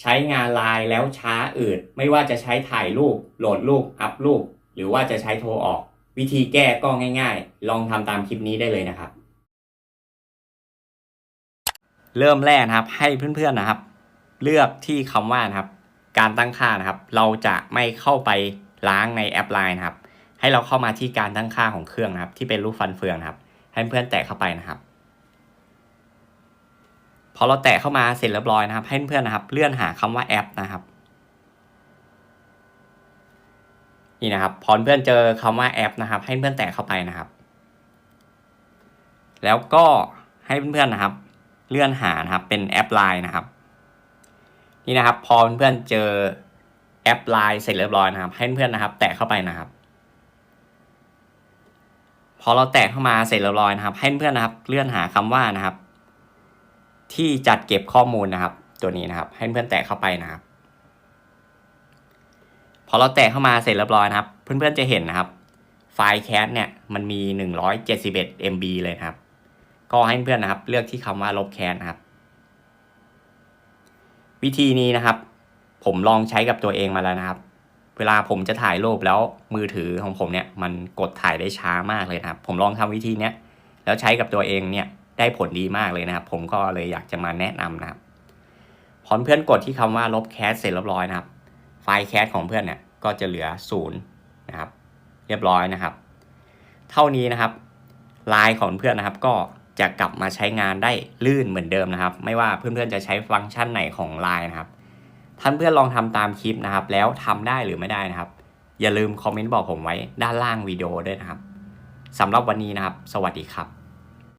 ใช้งานไลน์แล้วช้าอืดไม่ว่าจะใช้ถ่ายรูปโหลดรูปอัพรูป หรือว่าจะใช้โทรออก วิธีแก้ก็ง่ายๆ ลองทำตามคลิปนี้ได้เลยนะครับ เริ่มแรกนะครับให้เพื่อนๆนะครับ เลือกที่คำว่านะครับ การตั้งค่านะครับ เราจะไม่เข้าไปล้างในแอปไลน์นะครับ ให้เราเข้ามาที่การตั้งค่าของเครื่องนะครับ ที่เป็นรูปฟันเฟืองนะครับ ให้เพื่อนแตะเข้าไปนะครับ พอเราแตะเข้ามาเสร็จเรียบร้อยนะครับ ให้เพื่อนนะครับ เลื่อนหาคำว่าแอปนะครับ นี่นะครับ พอเพื่อนเจอคำว่าแอปนะครับ ให้เพื่อนแตะเข้าไปนะครับ แล้วก็ให้เพื่อนๆนะครับ เลื่อนหานะครับ เป็นแอปไลน์นะครับ นี่นะครับ พอเพื่อนๆเจอแอปไลน์เสร็จเรียบร้อยนะครับ ให้เพื่อนๆนะครับ แตะเข้าไปนะครับ พอเราแตะเข้ามาเสร็จเรียบร้อยนะครับ ให้เพื่อนๆนะครับ เลื่อนหาคำว่านะครับ ที่จัดเก็บข้อมูลนะครับ ตัวนี้นะครับ ให้เพื่อนแตะเข้าไปนะครับ พอเราแตะเข้ามาเสร็จเรียบร้อยนะครับ เพื่อนๆจะเห็นนะครับ ไฟล์แคสเนี่ยมันมี 171 MB เลยนะครับ ก็ให้เพื่อนนะครับ เลือกที่คำว่าลบแคสนะครับ วิธีนี้นะครับ ผมลองใช้กับตัวเองมาแล้วนะครับ เวลาผมจะถ่ายรูปแล้วมือถือของผมเนี่ย มันกดถ่ายได้ช้ามากเลยนะครับ ผมลองทำวิธีเนี้ยแล้วใช้กับตัวเองเนี่ย ได้ผลดีมากเลยนะครับ ผมก็เลยอยากจะมาแนะนำนะครับ พอเพื่อนกดที่คำว่าลบแคสเสร็จเรียบร้อยนะครับ ไฟล์แคสของเพื่อนเนี่ยก็จะเหลือศูนย์นะครับ เรียบร้อยนะครับ เท่านี้นะครับไลน์ของเพื่อนนะครับก็จะกลับมาใช้งานได้ลื่นเหมือนเดิมนะครับ ไม่ว่าเพื่อนๆจะใช้ฟังก์ชันไหนของไลน์นะครับ ท่านเพื่อนลองทำตามคลิปนะครับ แล้วทำได้หรือไม่ได้นะครับ อย่าลืมคอมเมนต์บอกผมไว้ด้านล่างวิดีโอด้วยนะครับสำหรับวันนี้นะครับ สวัสดีครับ